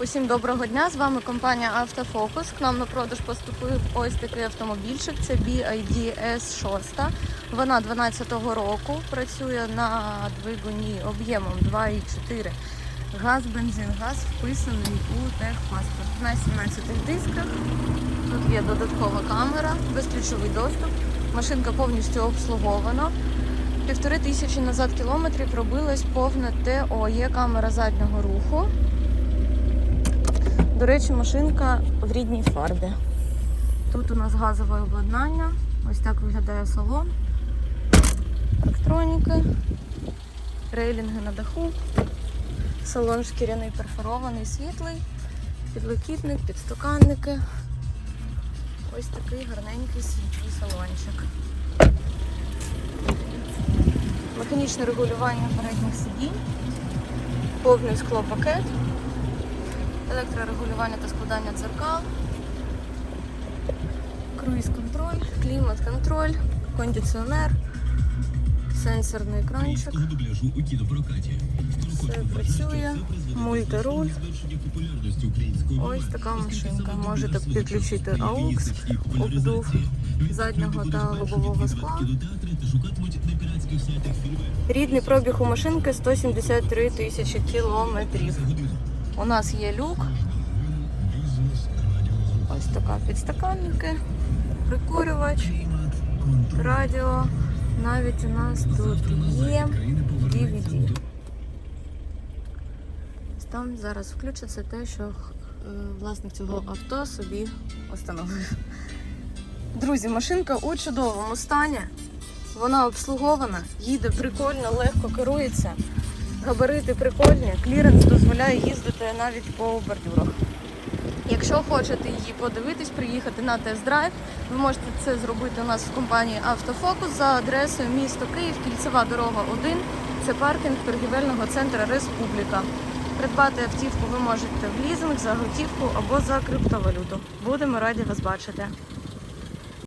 Усім доброго дня! З вами компанія Автофокус. К нам на продаж поступив ось такий автомобільчик. Це BID S6. Вона 12-го року. Працює на двигуні об'ємом 2,4 газ, бензин, газ вписаний у техпаспорт. На 17 дисках. Тут є додаткова камера, безключовий доступ. Машинка повністю обслугована. Півтори тисячі назад кілометрів робилось повне ТО. Є камера заднього руху. До речі, машинка в рідній фарбі. Тут у нас газове обладнання. Ось так виглядає салон. Електроніки, рейлінги на даху, салон шкіряний перфорований, світлий, підлокітник, підстаканники. Ось такий гарненький світлий салончик. Механічне регулювання передніх сидінь, повний склопакет електрорегулювання та складання дзеркал, круїз-контроль, клімат-контроль, кондиціонер, сенсорний екранчик. Все працює, мультируль. Ось така машинка. Можете підключити AUX, обдув заднього та лобового скла. Рідний пробіг у машинки 173 тисячі кілометрів. У нас є люк. Ось така підстаканники, прикурювач. радіо. Навіть у нас тут є DVD. Там зараз включиться те, що е, власник цього авто собі встановив. Друзі, машинка у чудовому стані. Вона обслугована, їде прикольно, легко керується. Габарити прикольні, кліренс дозволяє їздити навіть по бордюрах. Якщо хочете її подивитись, приїхати на тест-драйв, ви можете це зробити у нас в компанії Автофокус за адресою місто Київ, кільцева дорога 1. Це паркінг торгівельного центру Республіка. Придбати автівку ви можете в лізинг, за готівку або за криптовалюту. Будемо раді вас бачити.